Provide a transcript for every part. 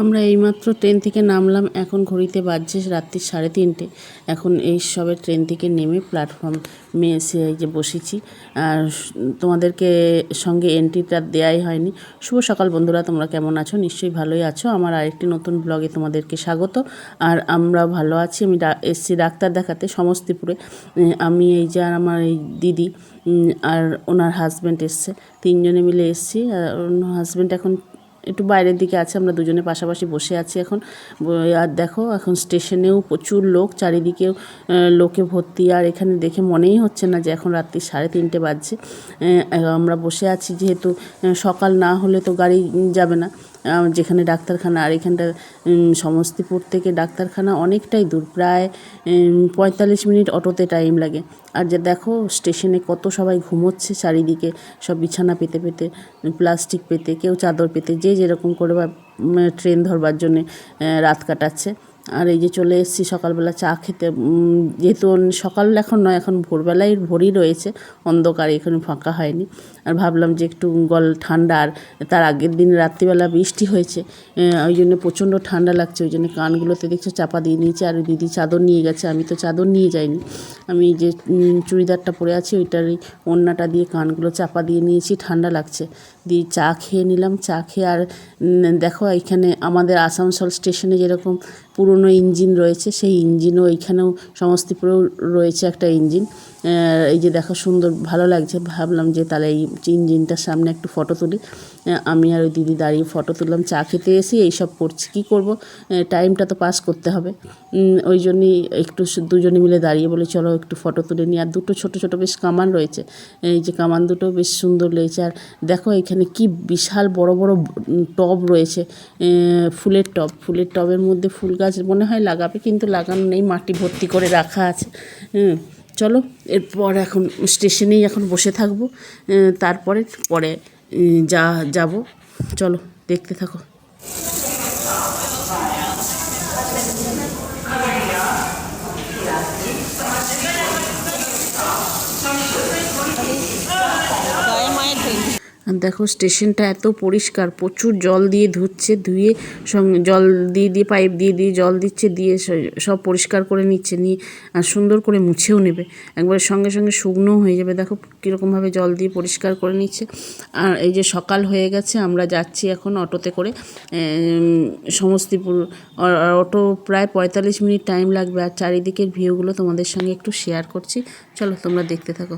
আমরা এইমাত্র ট্রেন থেকে নামলাম, এখন ঘড়িতে বাজছে রাত্রি সাড়ে তিনটে। এখন এই সবে ট্রেন থেকে নেমে প্ল্যাটফর্মে এসে যে বসেছি। আর তোমাদেরকে সঙ্গে এন্ট্রিটা দেওয়াই হয়নি। শুভ সকাল বন্ধুরা, তোমরা কেমন আছো? নিশ্চয়ই ভালোই আছো। আমার আরেকটি নতুন ব্লগে তোমাদেরকে স্বাগত। আর আমরা ভালো আছি। আমি এসছি ডাক্তার দেখাতে সমস্তিপুরে। আমি এই যে আর আমার এই দিদি আর ওনার হাজব্যান্ড এসছে। তিনজনে মিলে এসছি। আর ওনার হাজব্যান্ড এখন একটু বাইরের দিকে আছে, আমরা দুজনে পাশাপাশি বসে আছি এখন। আর দেখো, এখন স্টেশনেও প্রচুর লোক, চারিদিকেও লোকে ভর্তি। আর এখানে দেখে মনেই হচ্ছে না যে এখন রাত্রি সাড়ে তিনটে বাজছে। আমরা বসে আছি, যেহেতু সকাল না হলে তো গাড়ি যাবে না। যেখানে ডাক্তারখানা আর এখানটা সমস্তিপুর থেকে ডাক্তারখানা অনেকটাই দূর, প্রায় পঁয়তাল্লিশ মিনিট অটোতে টাইম লাগে। আর যে দেখো, স্টেশনে কত সবাই ঘুমোচ্ছে চারিদিকে, সব বিছানা পেতে পেতে, প্লাস্টিক পেতে, কেউ চাদর পেতে, যে যেরকম করে বা ট্রেন ধরবার জন্যে রাত কাটাচ্ছে। আর এই যে চলে এসেছি সকালবেলা চা খেতে যেহেতু সকাল এখন নয়, এখন ভোরবেলায় ভোরই রয়েছে, অন্ধকার এখানে ফাঁকা হয়নি। আর ভাবলাম যে একটু গল ঠান্ডা আর তার আগের দিন রাত্রিবেলা বৃষ্টি হয়েছে ওই জন্য প্রচণ্ড ঠান্ডা লাগছে, ওই জন্য কানগুলোতে দেখছ চাপা দিয়ে নিয়েছে আর দিদি চাদর নিয়ে গেছে, আমি তো চাদর নিয়ে যাইনি। আমি যে চুড়িদারটা পরে আছি ওইটারই ওড়নাটা দিয়ে কানগুলো চাপা দিয়ে নিয়েছি, ঠান্ডা লাগছে। দিয়ে চা খেয়ে নিলাম, চা খেয়ে আর দেখো এখানে আমাদের আসানসোল স্টেশনে যেরকম পুরনো ইঞ্জিন রয়েছে, সেই ইঞ্জিনও এইখানেও সমস্তিপুরেও রয়েছে একটা ইঞ্জিন। এই যে দেখো সুন্দর ভালো লাগছে। ভাবলাম যে তাহলে এই ইঞ্জিনটার সামনে একটু ফটো তুলি। আমি আর ওই দিদি দাঁড়িয়ে ফটো তুললাম চা খেতে এসে এইসব করছি কী করব? টাইমটা তো পাস করতে হবে। ওই জন্যই একটু দুজনে মিলে দাঁড়িয়ে বলে চলো একটু ফটো তুলে নিই। আর দুটো ছোট ছোট বেশ কামান রয়েছে। এই যে কামান দুটো বেশ সুন্দর লেগেছে। আর দেখো এখানে কি বিশাল বড় বড় টব রয়েছে। ফুলের টব। ফুলের টবের মধ্যে ফুল গাছ মনে হয় লাগাবে কিন্তু লাগানো নেই মাটি ভর্তি করে রাখা আছে। হুম, চলো এরপর এখন স্টেশনেই এখন বসে থাকব তারপরে পরে যা যাব চলো দেখতে থাকো। আর দেখো স্টেশনটা এত পরিষ্কার, প্রচুর জল দিয়ে ধুচ্ছে, ধুয়ে সঙ্গে জল দিয়ে দিয়ে পাইপ দিয়ে দিয়ে জল দিচ্ছে, দিয়ে সব পরিষ্কার করে নিচ্ছে, নিয়ে আর সুন্দর করে মুছেও নেবে। একবারে সঙ্গে সঙ্গে শুকনোও হয়ে যাবে। দেখো কীরকমভাবে জল দিয়ে পরিষ্কার করে নিচ্ছে। আর এই যে সকাল হয়ে গেছে, আমরা যাচ্ছি এখন অটোতে করে। সমস্তিপুর অটো প্রায় পঁয়তাল্লিশ মিনিট টাইম লাগবে আর চারিদিকের ভিউগুলো তোমাদের সঙ্গে একটু শেয়ার করছি। চলো তোমরা দেখতে থাকো।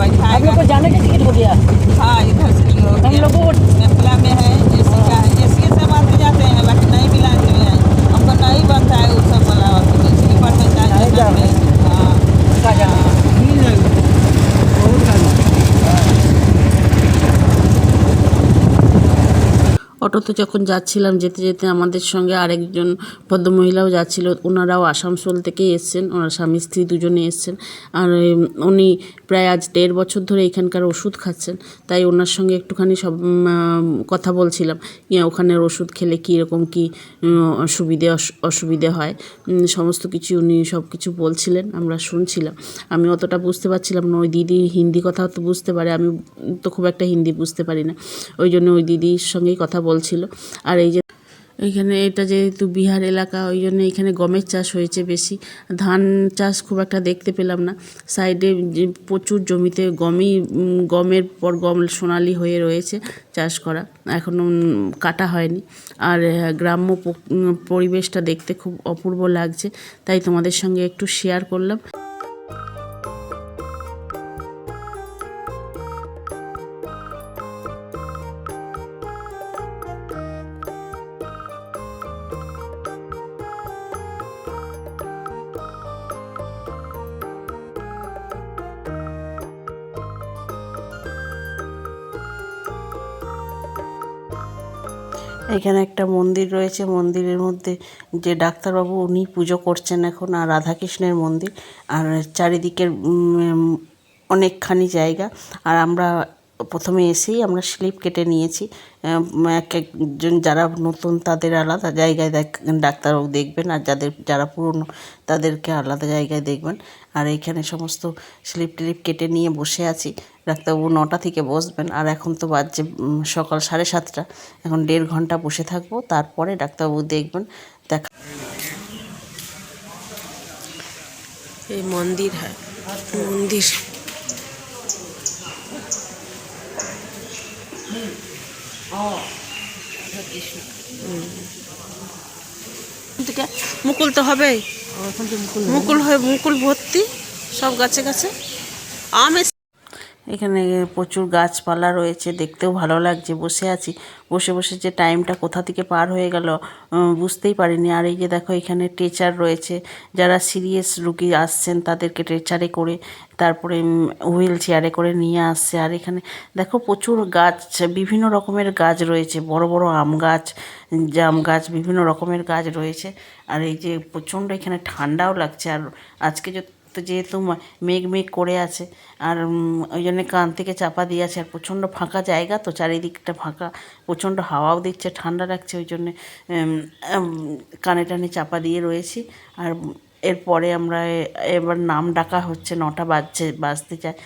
हम लोग को जाने का टिकट हो गया? हाँ इधर से हो हम गया लोग को में है एसी का है। एसी से बात में जाते हैं बाकी नहीं मिला है हमको नहीं बनता है वो सब वाला चाहिए जा रहे हाँ অটোতে যখন যাচ্ছিলাম, যেতে যেতে আমাদের সঙ্গে আরেকজন ভদ্রমহিলাও যাচ্ছিল। ওনারাও আসানসোল থেকেই এসছেন। ওনার স্বামী, স্ত্রী দুজনে এসছেন। আর উনি প্রায় আজ দেড় বছর ধরে এখানকার ওষুধ খাচ্ছেন। তাই ওনার সঙ্গে একটুখানি সব কথা বলছিলাম। ওখানের ওষুধ খেলে কীরকম কী সুবিধে অস- অসুবিধে হয়। সমস্ত কিছু উনি সব কিছু বলছিলেন, আমরা শুনছিলাম। আমি অতটা বুঝতে পারছিলাম না। ওই দিদি হিন্দি কথা তো বুঝতে পারে। আমি তো খুব একটা হিন্দি বুঝতে পারি না। ওই জন্য ওই দিদির সঙ্গেই কথা বলছিল আর এই যে এইখানে এটা যেহেতু বিহার এলাকা, ওই জন্য এখানে গমের চাষ হয়েছে বেশি। ধান চাষ খুব একটা দেখতে পেলাম না। সাইডে প্রচুর জমিতে গমই গমের পর গম সোনালি হয়ে রয়েছে চাষ করা। এখনও কাটা হয়নি। আর গ্রাম্য পরিবেশটা দেখতে খুব অপূর্ব লাগছে। তাই তোমাদের সঙ্গে একটু শেয়ার করলাম। এখানে একটা মন্দির রয়েছে। মন্দিরের মধ্যে যে ডাক্তারবাবু উনি পুজো করছেন এখন, আর রাধাকৃষ্ণের মন্দির। আর চারিদিকের অনেকখানি জায়গা। আর আমরা প্রথমে এসেই আমরা স্লিপ কেটে নিয়েছি। এক একজন যারা নতুন তাদের আলাদা জায়গায় দেখ, ডাক্তারবাবু দেখবেন। আর যাদের, যারা পুরনো তাদেরকে আলাদা জায়গায় দেখবেন। আর এইখানে সমস্ত স্লিপ টিলিপ কেটে নিয়ে বসে আছি। ডাক্তারবাবু নটা থেকে বসবেন। আর এখন তো বাজছে সকাল সাড়ে সাতটা। এখন দেড় ঘণ্টা বসে থাকব। তারপরে ডাক্তারবাবু দেখবেন। দেখা এই মন্দির হ্যাঁ মন্দির। মুকুল তো হবেই। মুকুল হয়ে মুকুল ভর্তি সব গাছে গাছে। আম এখানে প্রচুর গাছপালা রয়েছে, দেখতেও ভালো লাগছে। বসে আছি। বসে বসে যে টাইমটা কোথা থেকে পার হয়ে গেল বুঝতেই পারিনি। আর এই যে দেখো, এখানে টেচার রয়েছে। যারা সিরিয়াস রুগী আসছেন, তাদেরকে ট্রেচারে করে, তারপরে হুইল চেয়ারে করে নিয়ে আসছে। আর এখানে দেখো, প্রচুর গাছ, বিভিন্ন রকমের গাছ রয়েছে। বড় বড় আম গাছ জাম গাছ, বিভিন্ন রকমের গাছ রয়েছে। আর এই যে প্রচণ্ড এখানে ঠান্ডাও লাগছে। আর আজকে যে তো যেহেতু মেঘ মেঘ করে আছে, আর ওই জন্য কান থেকে চাপা দিয়ে আছে, আর প্রচণ্ড ফাঁকা জায়গা তো, চারিদিকটা ফাঁকা, প্রচণ্ড হাওয়াও দিচ্ছে, ঠান্ডা রাখছে ওই জন্যে কানে টানে চাপা দিয়ে রয়েছি। আর এরপরে আমরা এবার নাম ডাকা হচ্ছে, নটা বাজছে, বাজতে চায়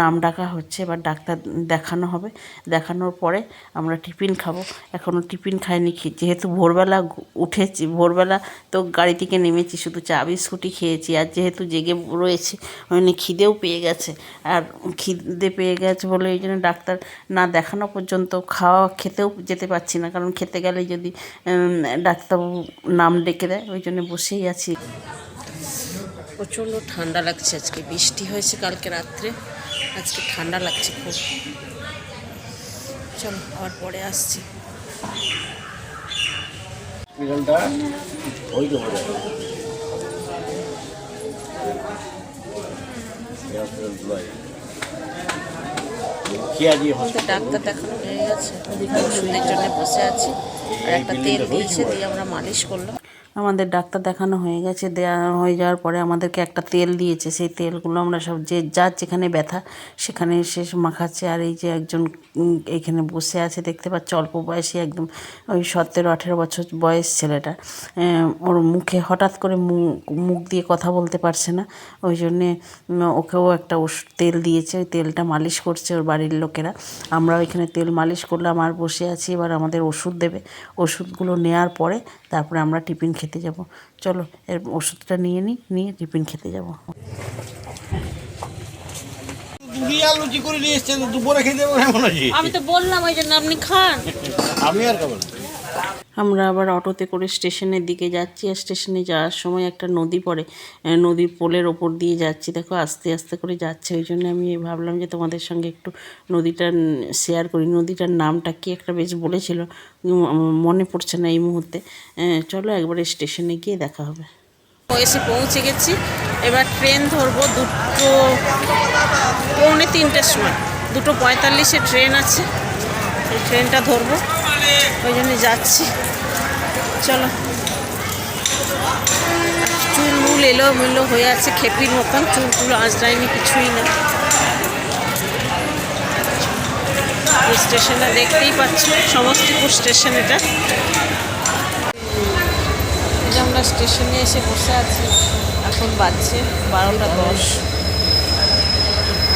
নাম ডাকা হচ্ছে এবার ডাক্তার দেখানো হবে। দেখানোর পরে আমরা টিফিন খাব। এখনও টিফিন খাইনি যেহেতু ভোরবেলা উঠেছি, ভোরবেলা তো গাড়ি থেকে নেমেছি, শুধু চা, বিস্কুটই খেয়েছি। আর যেহেতু জেগে রয়েছি জন্য খিদেও পেয়ে গেছে। আর খিদে পেয়ে গেছে বলে এই জন্য ডাক্তার না দেখানো পর্যন্ত খাওয়া খেতেও যেতে পারছি না। কারণ খেতে গেলে যদি ডাক্তারবাবু নাম ডেকে দেয়, ওই জন্য বসেই আছি। প্রচণ্ড ঠান্ডা লাগছে আজকে। বৃষ্টি হয়েছে কালকে রাত্রে। আজকে ঠান্ডা লাগছে খুব। চলো আবার পরে আসছি। ডাক্তার দেখানো হয়ে গেছে। ওষুধের জন্য বসে আছি। আর একটা তেল দিয়েছে দিয়ে আমরা মালিশ করলাম। আমাদের ডাক্তার দেখানো হয়ে গেছে দেওয়া হয়ে যাওয়ার পরে আমাদেরকে একটা তেল দিয়েছে। সেই তেলগুলো আমরা সব যে যার যেখানে ব্যথা, সেখানে এসে মাখাচ্ছে। আর এই যে একজন এখানে বসে আছে, দেখতে পাচ্ছ, অল্প বয়সী একদম, ওই সতেরো, আঠেরো বছর বয়স ছেলেটা। ওর মুখে হঠাৎ করে মুখ দিয়ে কথা বলতে পারছে না। ওই জন্যে ওকেও একটা ওষুধ তেল দিয়েছে। ওই তেলটা মালিশ করছে ওর বাড়ির লোকেরা। আমরা ওইখানে তেল মালিশ করলাম, আর বসে আছি। এবার আমাদের ওষুধ দেবে। ওষুধগুলো নেওয়ার পরে তারপরে আমরা টিফিন খেতে যাব। চলো এর ওষুধটা নিয়ে নিই নিয়ে টিফিন খেতে যাব। দুনিয়া লুচি করে নিয়ে এসছেন? দুপুরে খেতে দেবো এমন আমি তো বললাম ওই জন্য আপনি খান। আমি আর খাব না। আমরা আবার অটোতে করে স্টেশনের দিকে যাচ্ছি আর স্টেশনে যাওয়ার সময় একটা নদী পড়ে নদীর পোলের ওপর দিয়ে যাচ্ছি। দেখো, আস্তে আস্তে করে যাচ্ছে। ওই জন্য আমি ভাবলাম যে তোমাদের সঙ্গে একটু নদীটা শেয়ার করি। নদীটার নামটা কি একটা বেশ বলেছিল মনে পড়ছে না এই মুহূর্তে। চলো একবারে স্টেশনে গিয়ে দেখা হবে। এসে পৌঁছে গেছি। এবার ট্রেন ধরবো দুটো, পৌনে তিনটের সময়। দুটো পঁয়তাল্লিশে ট্রেন আছে। এই ট্রেনটা ধরবো। ওই জন্য যাচ্ছি। চলো। চুল মুল এলো মিলো হয়ে আছে খেপির মতন। চুল টুল আঁচড়ায়নি কিছুই না। স্টেশনটা দেখতেই পাচ্ছ, সমস্তিপুর স্টেশন এটা। আমরা স্টেশনে এসে বসে আছি। এখন বাজছে বারোটা দশ।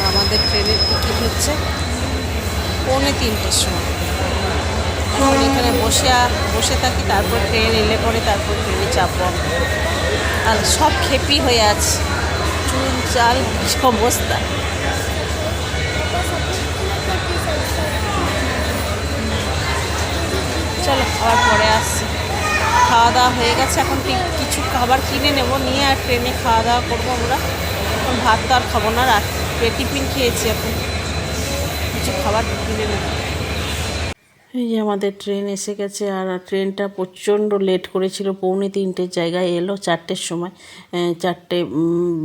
আমাদের ট্রেনের টিকিট হচ্ছে পৌনে তিনটের সময়। এখন এখানে বসে বসে থাকি, তারপর ট্রেন এলে পরে তারপর ট্রেনে চাপবো আর সব খেপি হয়ে আছে। চুল, চাল অবস্থা? চলো, আবার পরে আসছি। খাওয়া দাওয়া হয়ে গেছে, এখন কিছু খাবার কিনে নেব, নিয়ে আর ট্রেনে খাওয়া দাওয়া করব আমরা। এখন ভাত তো আর খাব না রাত্রে টিফিন খেয়েছি এখন। কিছু খাবার কিনে এই যে আমাদের ট্রেন এসে গেছে আর ট্রেনটা প্রচণ্ড লেট করেছিল, পৌনে তিনটের জায়গায় এলো চারটের সময়। চারটে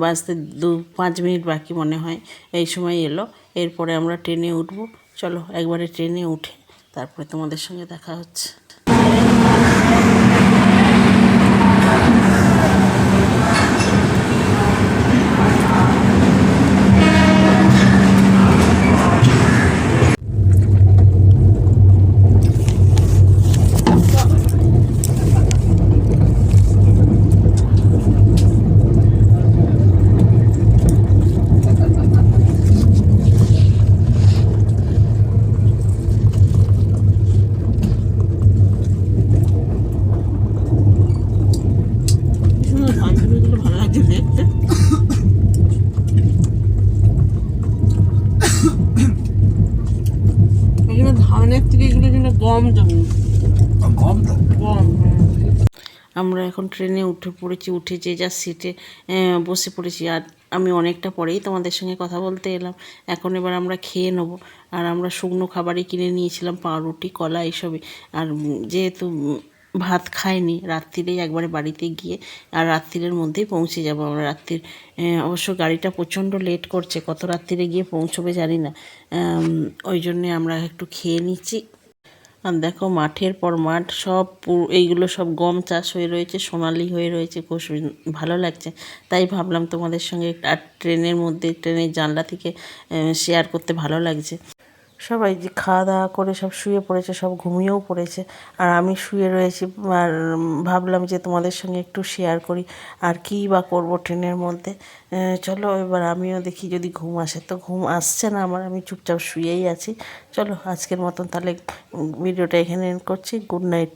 বাজতে দু, পাঁচ মিনিট বাকি মনে হয়, এই সময় এলো। এরপরে আমরা ট্রেনে উঠবো। চলো, একবারে ট্রেনে উঠে তারপরে তোমাদের সঙ্গে দেখা হচ্ছে। থেকে এগুলো যেন গম জমি গম তো গম হ্যাঁ। আমরা এখন ট্রেনে উঠে পড়েছি উঠে যে যা সিটে বসে পড়েছি। আর আমি অনেকটা পরেই তোমাদের সঙ্গে কথা বলতে এলাম। এখন এবার আমরা খেয়ে নেব। আর আমরা শুকনো খাবারই কিনে নিয়েছিলাম পাউরুটি কলা এইসবই। আর যেহেতু ভাত খাইনি, রাত্রিরেই একবারে বাড়িতে গিয়ে আর রাত্রিরের মধ্যেই পৌঁছে যাব আমরা। রাত্রির অবশ্য গাড়িটা প্রচণ্ড লেট করছে, কত রাত্রিরে গিয়ে পৌঁছবে জানি না। ওই জন্যে আমরা একটু খেয়ে নিচ্ছি। আর দেখো মাঠের পর মাঠ, সব এইগুলো সব গম চাষ হয়ে রয়েছে, সোনালি হয়ে রয়েছে খুব ভালো লাগছে। তাই ভাবলাম তোমাদের সঙ্গে আর ট্রেনের মধ্যে, ট্রেনের জানলা থেকে শেয়ার করতে ভালো লাগছে। সবাই যে খাওয়া দাওয়া করে সব শুয়ে পড়েছে, সব ঘুমিয়েও পড়েছে। আর আমি শুয়ে রয়েছি আর ভাবলাম যে তোমাদের সঙ্গে একটু শেয়ার করি, আর কী বা করব ট্রেনের মধ্যে। চলো এবার আমিও দেখি যদি ঘুম আসে। তো ঘুম আসছে না আমার, আমি চুপচাপ শুয়েই আছি। চলো আজকের মতন তাহলে ভিডিওটা এখানে করছি। Good night